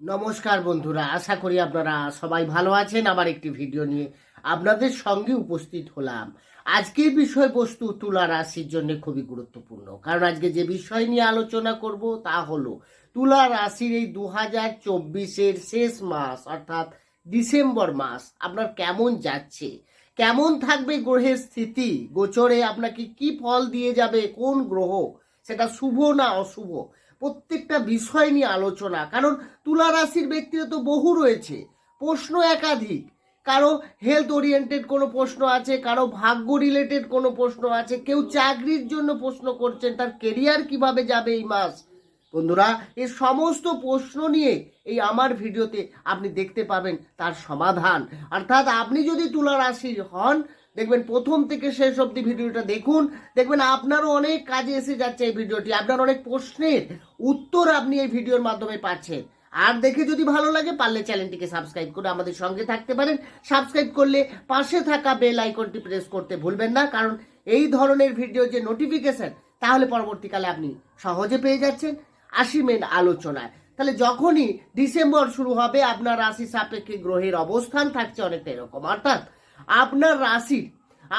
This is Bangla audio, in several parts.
নমস্কার বন্ধুরা, আশা করি আপনারা সবাই ভালো আছেন। আবার একটি ভিডিও নিয়ে আপনাদের সঙ্গে উপস্থিত হলাম। আজকের বিষয়বস্তু তুলা রাশির জন্য খুবই গুরুত্বপূর্ণ। কারণ আজকে যে বিষয় নিয়ে আলোচনা করব তা হলো, তুলা রাশির এই দু হাজার চব্বিশের শেষ মাস, অর্থাৎ ডিসেম্বর মাস, আপনার কেমন যাচ্ছে? কেমন থাকবে গ্রহের স্থিতি? গোচরে আপনাকে কি ফল দিয়ে যাবে? কোন গ্রহ? সেটা শুভ না অশুভ? প্রত্যেকটা বিষয় নিয়ে আলোচনা। কারণ তুলা রাশির ব্যক্তিরা তো বহু রয়েছে। প্রশ্ন একাধিক। কারও হেলথ ওরিয়েন্টেড কোনো প্রশ্ন আছে, কারও ভাগ্য রিলেটেড কোনো প্রশ্ন আছে, কেউ চাকরির জন্য প্রশ্ন করছেন, তার কেরিয়ার কীভাবে যাবে এই মাস? বন্ধুরা এই সমস্ত প্রশ্ন নিয়ে এই আমার ভিডিওতে আপনি দেখতে পাবেন তার সমাধান। অর্থাৎ আপনি যদি তুলা রাশির হন দেখবেন প্রথম থেকে শেষ অবধি ভিডিওটা দেখুন। দেখবেন আপনারও অনেক কাজে এসে যাচ্ছে এই ভিডিওটি। আপনার অনেক প্রশ্নের উত্তর আপনি এই ভিডিওর মাধ্যমে পাচ্ছেন। আর দেখে যদি ভালো লাগে, পারলে চ্যানেলটিকে সাবস্ক্রাইব করে আমাদের সঙ্গে থাকতে পারেন। সাবস্ক্রাইব করলে পাশে থাকা বেল আইকনটি প্রেস করতে ভুলবেন না, কারণ এই ধরনের ভিডিও যে নোটিফিকেশন তাহলে পরবর্তীকালে আপনি সহজে পেয়ে যাচ্ছেন। আসি মেন আলোচনায়। তাহলে যখনই ডিসেম্বর শুরু হবে, আপনার রাশি সাপেক্ষে গ্রহের অবস্থান থাকছে অনেকটা এরকম। অর্থাৎ আপনার রাশির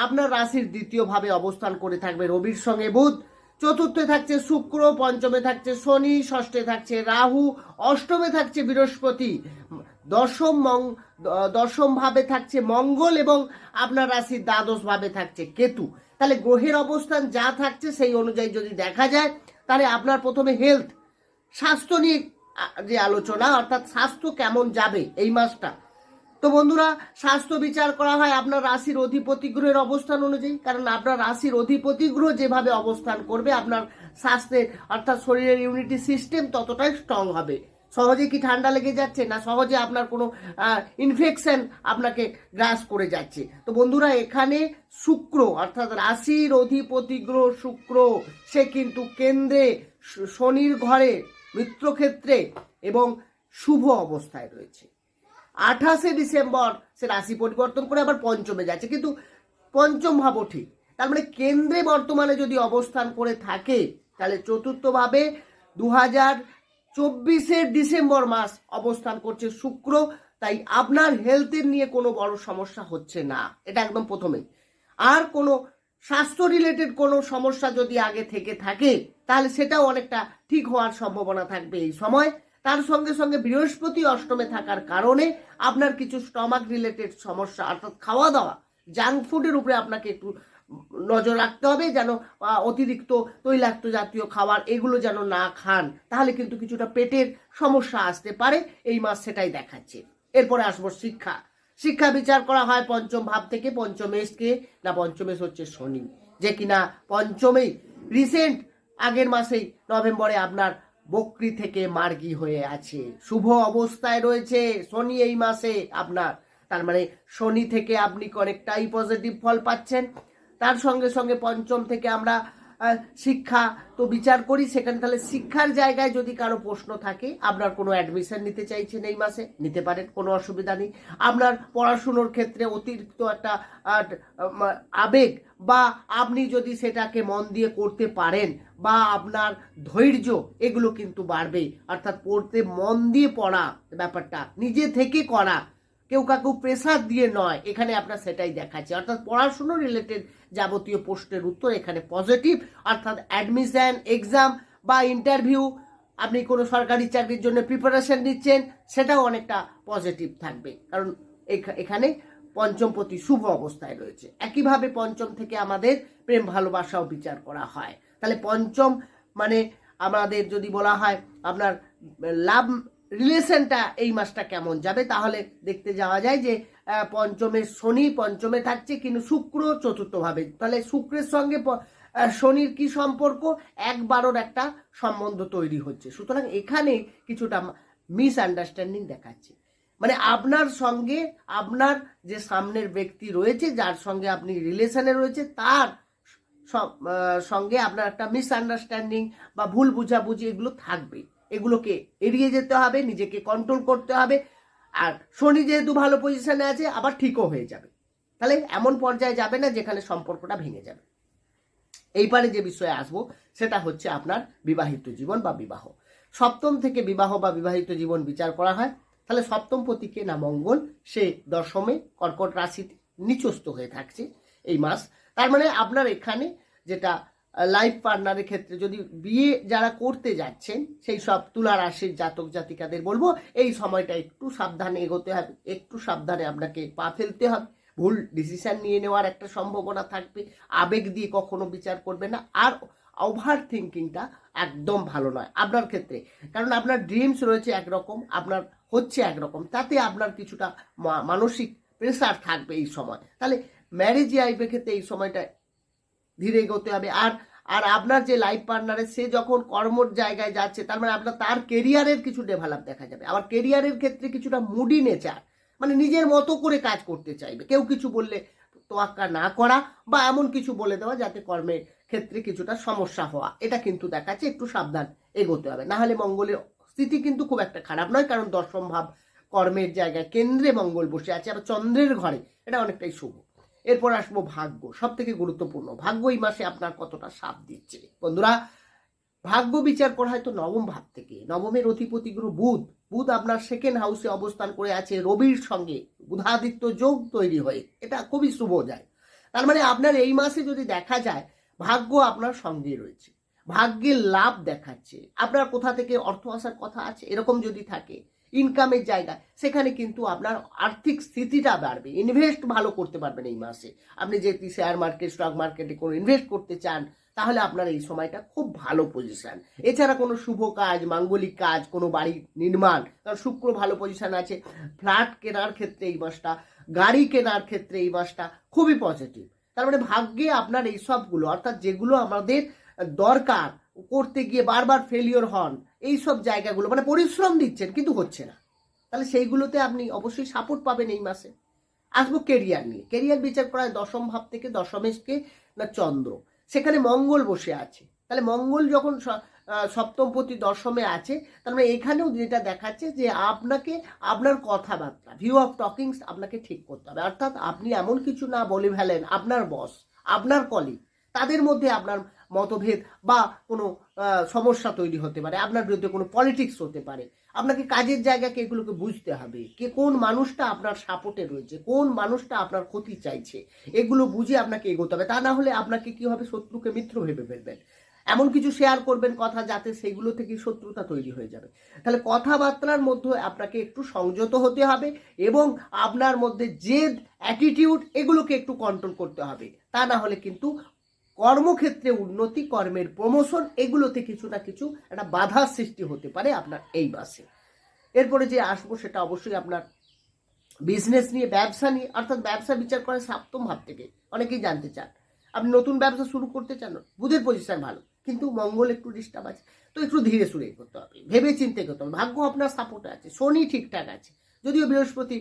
আপনার রাশির দ্বিতীয় ভাবে অবস্থান করে থাকবে রবির সঙ্গে বুধ। চতুর্থে থাকছে শুক্র, পঞ্চমে থাকছে শনি, ষষ্ঠে থাকছে রাহু, অষ্টমে থাকছে বৃহস্পতি। দশম মং দশম ভাবে থাকছে মঙ্গল এবং আপনার রাশির দ্বাদশ ভাবে থাকছে কেতু। তাহলে গ্রহের অবস্থান যা থাকছে সেই অনুযায়ী যদি দেখা যায়, তাহলে আপনার প্রথমে হেলথ স্বাস্থ্য নিয়ে যে আলোচনা, অর্থাৎ স্বাস্থ্য কেমন যাবে এই মাসটা। তো বন্ধুরা, স্বাস্থ্য বিচার করা হয় আপনার রাশির অধিপতি গ্রহের অবস্থান অনুযায়ী। কারণ আপনার রাশির অধিপতি গ্রহ যেভাবে অবস্থান করবে, আপনার স্বাস্থ্যের অর্থাৎ শরীরের ইউনিটি সিস্টেম ততটাই স্ট্রং হবে। সহজে কি ঠান্ডা লেগে যাচ্ছে না সহজে আপনার কোনো ইনফেকশন আপনাকে গ্রাস করে যাচ্ছে। তো বন্ধুরা, এখানে শুক্র, অর্থাৎ রাশির অধিপতি গ্রহ শুক্র, সে কিন্তু কেন্দ্রে শনির ঘরে, মিত্রক্ষেত্রে এবং শুভ অবস্থায় রয়েছে। আঠাশে ডিসেম্বর সে রাশি পরিবর্তন করে আবার পঞ্চমে যাচ্ছে। কিন্তু পঞ্চম ভাবও ঠিক তার মানে কেন্দ্রে বর্তমানে যদি অবস্থান করে থাকে, তাহলে চতুর্থভাবে দু হাজার চব্বিশের ডিসেম্বর মাস অবস্থান করছে শুক্র। তাই আপনার হেলথের নিয়ে কোনো বড় সমস্যা হচ্ছে না। এটা একদম প্রথমেই আর কোনো স্বাস্থ্য রিলেটেড কোনো সমস্যা যদি আগে থেকে থাকে, তাহলে সেটাও অনেকটা ঠিক হওয়ার সম্ভাবনা থাকবে এই সময়। তার সঙ্গে সঙ্গে বৃহস্পতি অষ্টমে থাকার কারণে আপনার কিছু স্টমাক রিলেটেড সমস্যা, অর্থাৎ খাওয়া দাওয়া জাঙ্ক ফুডের উপরে আপনাকে একটু নজর রাখতে হবে যেন অতিরিক্ত তৈলাক্ত জাতীয় খাবার এগুলো যেন না খান। তাহলে কিন্তু কিছুটা পেটের সমস্যা আসতে পারে। এই মাস সেটাই দেখাচ্ছে। এরপরে আসব শিক্ষা। শিক্ষা বিচার করা হয় পঞ্চম ভাব থেকে পঞ্চমেশকে না পঞ্চমেশ হচ্ছে শনি। যে কিনা পঞ্চমেই রিসেন্ট আগের মাসেই, নভেম্বরে আপনার বকরি থেকে মার্গী হয়ে আছে। শুভ অবস্থায় রয়েছে শনি এই মাসে আপনার। তার মানে শনি থেকে আপনি অনেকটাই পজিটিভ ফল পাচ্ছেন। তার সঙ্গে সঙ্গে পঞ্চম থেকে আমরা শিক্ষা, তো বিচার করি সেখানে, তাহলে শিক্ষার জায়গায় যদি কারও প্রশ্ন থাকে, আপনার কোনো অ্যাডমিশন নিতে চাইছেন এই মাসে, নিতে পারেন, কোনো অসুবিধা নেই। আপনার পড়াশুনোর ক্ষেত্রে অতিরিক্ত একটা আবেগ, বা আপনি যদি সেটাকে মন দিয়ে করতে পারেন, বা আপনার ধৈর্য, এগুলো কিন্তু বাড়বে অর্থাৎ পড়তে মন দিয়ে পড়া ব্যাপারটা, নিজে থেকে করা কেউ কাকেও প্রেসার দিয়ে নয়। এখানে আপনার সেটাই দেখাচ্ছে। অর্থাৎ পড়াশুনো রিলেটেড যাবতীয় প্রশ্নের উত্তর এখানে পজিটিভ অর্থাৎ অ্যাডমিশন এক্সাম বা ইন্টারভিউ আপনি কোনো সরকারি চাকরির জন্য প্রিপারেশন নিচ্ছেন, সেটাও অনেকটা পজিটিভ থাকবে। কারণ এখানে পঞ্চম প্রতি শুভ অবস্থায় রয়েছে। একইভাবে পঞ্চম থেকে আমাদের প্রেম ভালোবাসাও বিচার করা হয়। তাহলে পঞ্চম মানে আমাদের যদি বলা হয় আপনার লাভ রিলেশনটা এই মাসটা কেমন যাবে? তাহলে দেখতে যাওয়া যায় যে পঞ্চমে শনি, পঞ্চমে থাকছে কিন্তু শুক্র চতুর্থভাবে। তাহলে শুক্রের সঙ্গে শনির কি সম্পর্ক? এক বারোর একটা সম্বন্ধ তৈরি হচ্ছে। সুতরাং এখানে কিছুটা মিস আন্ডারস্ট্যান্ডিং দেখাচ্ছে। মানে আপনার সঙ্গে আপনার যে সামনের ব্যক্তি রয়েছে, যার সঙ্গে আপনি রিলেশনে রয়েছে, তার সঙ্গে আপনার একটা মিসআন্ডারস্ট্যান্ডিং বা ভুল বুঝাবুঝি এগুলো থাকবে। এগুলোকে এড়িয়ে যেতে হবে, নিজেকে কন্ট্রোল করতে হবে। আর শনি যেহেতু ভালো পজিশনে আছে, আবার ঠিকও হয়ে যাবে। তাহলে এমন পর্যায়ে যাবে না যেখানে সম্পর্কটা ভেঙে যাবে। এইবারে যে বিষয়ে আসব, সেটা হচ্ছে আপনার বিবাহিত জীবন বা বিবাহ। সপ্তম থেকে বিবাহ বা বিবাহিত জীবন বিচার করা হয়। তাহলে সপ্তম পতিকে না মঙ্গল, সে দশমে কর্কট রাশিতে নিচস্ত হয়ে থাকছে এই মাস। তার মানে আপনার এখানে যেটা লাইফ পার্টনারের ক্ষেত্রে যদি বিয়ে যারা করতে যাচ্ছেন, সেই সব তুলা রাশির জাতক জাতিকাদের বলব, এই সময়টা একটু সাবধানে এগোতে হবে, একটু সাবধানে আপনাকে পা ফেলতে হবে। ভুল ডিসিশন নিয়ে নেওয়ার একটা সম্ভাবনা থাকবে, আবেগ দিয়ে কখনো বিচার করবে না, আর ওভার থিঙ্কিংটা একদম ভালো নয় আপনার ক্ষেত্রে। কারণ আপনার ড্রিমস রয়েছে একরকম, আপনার হচ্ছে একরকম, তাতে আপনার কিছুটা মানসিক প্রেসার থাকবে এই সময়। তাহলে ম্যারেজ লাইফের ক্ষেত্রে এই সময়টা ধীরে এগোতে হবে, আর আর আপনার যে লাইফ পার্টনারের সে যখন কর্মর জায়গায় যাচ্ছে, তার মানে আপনার, তার কেরিয়ারের কিছু ডেভেলপ দেখা যাবে। আবার কেরিয়ারের ক্ষেত্রে কিছুটা মুডি নেচার মানে নিজের মতো করে কাজ করতে চাইবে। কেউ কিছু বললে তোয়াক্কা না করা বা এমন কিছু বলে দেওয়া যাতে কর্মের ক্ষেত্রে কিছুটা সমস্যা হওয়া। এটা কিন্তু দেখাচ্ছে, একটু সাবধান এগোতে হবে। না হলে মঙ্গলের স্থিতি কিন্তু খুব একটা খারাপ নয়, কারণ দশম ভাব কর্মের জায়গায় কেন্দ্রে মঙ্গল বসে আছে, আবার চন্দ্রের ঘরে। এটা অনেকটাই শুভ। এরপর আসব ভাগ্য সব থেকে গুরুত্বপূর্ণ। ভাগ্য এই মাসে আপনার কতটা সাপ দিচ্ছে? বন্ধুরা, ভাগ্য বিচার করা হয় তো নবম ভাব থেকে। নবমের অধিপতি গ্রহ বুধ। বুধ আপনার সেকেন্ড হাউসে অবস্থান করে আছে, রবির সঙ্গে বুধাদিত্য যোগ তৈরি হয়ে। এটা খুবই শুভ যায়। তার মানে আপনার এই মাসে যদি দেখা যায়, ভাগ্য আপনার সঙ্গে রয়েছে। ভাগ্যের লাভ দেখাচ্ছে। আপনার কোথা থেকে অর্থ আসার কথা আছে? এরকম যদি থাকে ইনকামের জায়গা সেখানে কিন্তু আপনার আর্থিক স্থিতিটা বাড়বে। ইনভেস্ট ভালো করতে পারবেন এই মাসে। আপনি যদি শেয়ার মার্কেট স্টক মার্কেটে কোনো ইনভেস্ট করতে চান, তাহলে আপনার এই সময়টা খুব ভালো পজিশন এছাড়া কোনো শুভ কাজ, মাঙ্গলিক কাজ, কোনো বাড়ি নির্মাণ, কারণ শুক্র ভালো পজিশন আছে ফ্ল্যাট কেনার ক্ষেত্রে এই মাসটা, গাড়ি কেনার ক্ষেত্রে এই মাসটা খুবই পজিটিভ তার মানে ভাগ্যে আপনার এই সবগুলো, অর্থাৎ যেগুলো আমাদের দরকার করতে গিয়ে বারবার ফেলিওর হন এই সব জায়গাগুলো মানে পরিশ্রম দিচ্ছেন, কিন্তু হচ্ছে না। তাহলে সেইগুলোতে আপনি অবশ্যই সাপোর্ট পাবেন এই মাসে। আসব কেরিয়ার নিয়ে। কেরিয়ার বিচার করা হয় দশম ভাব থেকে দশমেশকে না চন্দ্র? সেখানে মঙ্গল বসে আছে। তাহলে মঙ্গল যখন সপ্তমপতি দশমে আছে, তার মানে এখানেও যেটা দেখাচ্ছে যে আপনাকে, আপনার কথাবার্তা ভিউ অফ টকিংস আপনাকে ঠিক করতে হবে। অর্থাৎ আপনি এমন কিছু না বলে ফেলেন, আপনার বস আপনার কলিগ তাদের মধ্যে আপনার মতভেদ বা কোনো সমস্যা তৈরি হতে পারে। আপনার বিরুদ্ধে কোনো পলিটিক্স হতে পারে। আপনাকে কাজের জায়গাকে এগুলোকে বুঝতে হবে। কে কোন মানুষটা আপনার সাপোর্টে রয়েছে, কোন মানুষটা আপনার ক্ষতি চাইছে, এগুলো বুঝে আপনাকে এগোতে হবে। তা না হলে আপনাকে কি হবে? শত্রুকে মিত্র ভেবে ফেলবেন। এমন কিছু শেয়ার করবেন কথা যাতে সেগুলো থেকে শত্রুতা তৈরি হয়ে যাবে। তাহলে কথাবার্তার মধ্যে আপনাকে একটু সংযত হতে হবে এবং আপনার মধ্যে জেদ অ্যাটিটিউড এগুলোকে একটু কন্ট্রোল করতে হবে। তা না হলে কিন্তু কর্মক্ষেত্রে উন্নতি, কর্মের প্রমোশন এগুলোতে কিছু না কিছু একটা বাধার সৃষ্টি হতে পারে আপনার এই মাসে এরপরে যে আসব সেটা অবশ্যই আপনার বিজনেস নিয়ে, ব্যবসা নিয়ে, অর্থাৎ ব্যবসা বিচার করে সপ্তম ভাব থেকে অনেকেই জানতে চান। আপনি নতুন ব্যবসা শুরু করতে চান, বুধের পজিশন ভালো, কিন্তু মঙ্গল একটু ডিস্টার্ব আছে, তো একটু ধীরে সুরে করতে হবে, ভেবে চিন্তে করতে হবে। ভাগ্য আপনার সাপোর্টে আছে, শনি ঠিকঠাক আছে, যদিও বৃহস্পতি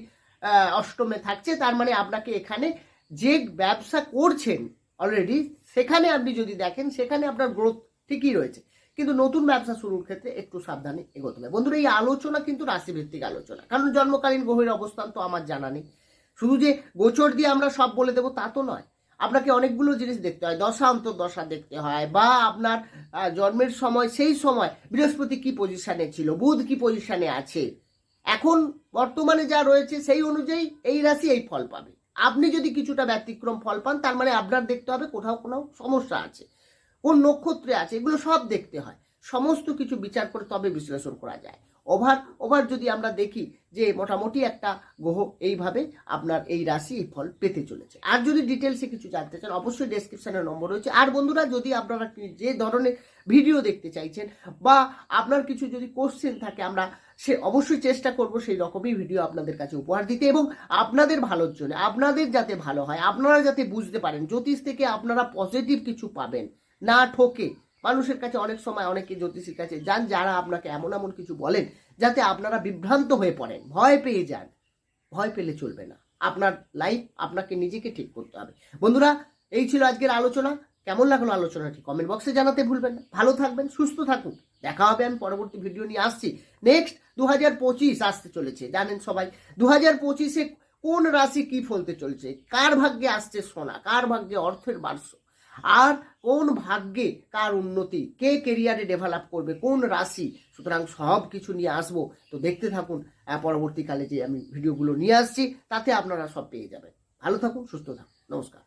অষ্টমে থাকছে, তার মানে আপনাকে এখানে যে ব্যবসা করছেন অলরেডি সেখানে আপনি যদি দেখেন, সেখানে আপনার গ্রোথ ঠিকই রয়েছে। কিন্তু নতুন ব্যবসা শুরুর ক্ষেত্রে একটু সাবধানে এগোতে হবে। বন্ধুরা, এই আলোচনা কিন্তু রাশিভিত্তিক আলোচনা। কারণ জন্মকালীন গ্রহের অবস্থান তো আমার জানা নেই। শুধু যে গোচর দিয়ে আমরা সব বলে দেবো তা তো নয়। আপনাকে অনেকগুলো জিনিস দেখতে হয়। দশা অন্তর দশা দেখতে হয় বা আপনার জন্মের সময়, সেই সময় বৃহস্পতি কি পজিশনে ছিল, বুধ কি পজিশনে আছে। এখন বর্তমানে যা রয়েছে, সেই অনুযায়ী এই রাশি এই ফল পাবে। আপনি যদি কিছুটা ব্যতিক্রম ফল পান, তার মানে আপনার দেখতে হবে কোথাও কোনো সমস্যা আছে, কোন নক্ষত্রে আছে, এগুলো সব দেখতে হয়। সমস্ত কিছু বিচার করে তবে বিশ্লেষণ করা যায়। ওভার ওভার যদি আমরা দেখি যে মোটামুটি একটা গ্রহ এইভাবে আপনার এই রাশি এই ফল পেতে চলেছে। আর যদি ডিটেলসে কিছু জানতে চান, অবশ্যই ডেসক্রিপশনে নম্বর রয়েছে। আর বন্ধুরা, যদি আপনারা যে ধরনের ভিডিও দেখতে চাইছেন বা আপনার কিছু যদি কোশ্চেন থাকে, আমরা সে অবশ্যই চেষ্টা করব সেই রকমই ভিডিও আপনাদের কাছে উপহার দিতে এবং আপনাদের ভালোর জন্য, আপনাদের যাতে ভালো হয়, আপনারা যাতে বুঝতে পারেন, জ্যোতিষ থেকে আপনারা পজিটিভ কিছু পাবেন, না ঠকে। মানুষের কাছে অনেক সময় অনেকে জ্যোতিষীর কাছে যান, যারা আপনাকে এমন এমন কিছু বলেন যাতে আপনারা বিভ্রান্ত হয়ে পড়েন। ভয় পেয়ে যান। ভয় পেলে চলবে না। আপনার লাইফ আপনাকে নিজেকে ঠিক করতে হবে। বন্ধুরা, এই ছিল আজকের আলোচনা। কেমন লাগল আলোচনাটি? কমেন্ট বক্সে জানাতে ভুলবেন না। ভালো থাকবেন, সুস্থ থাকুন। দেখা হবে আমি পরবর্তী ভিডিও নিয়ে আসছি। নেক্সট দু হাজার পঁচিশ আসতে চলেছে। জানেন সবাই দু হাজার পঁচিশে কোন রাশি কি ফলতে চলছে? কার ভাগ্যে আসছে সোনা? কার ভাগ্যে অর্থের বার্ষ আর কোন ভাগ্যে কার উন্নতি, কে কেরিয়ারে ডেভেলপ করবে, কোন রাশি, সুতরাং সব কিছু নিয়ে আসব। তো দেখতে থাকুন পরবর্তীকালে যে আমি ভিডিওগুলো নিয়ে আসছি, তাতে আপনারা সব পেয়ে যাবেন। ভালো থাকুন, সুস্থ থাকুন। নমস্কার।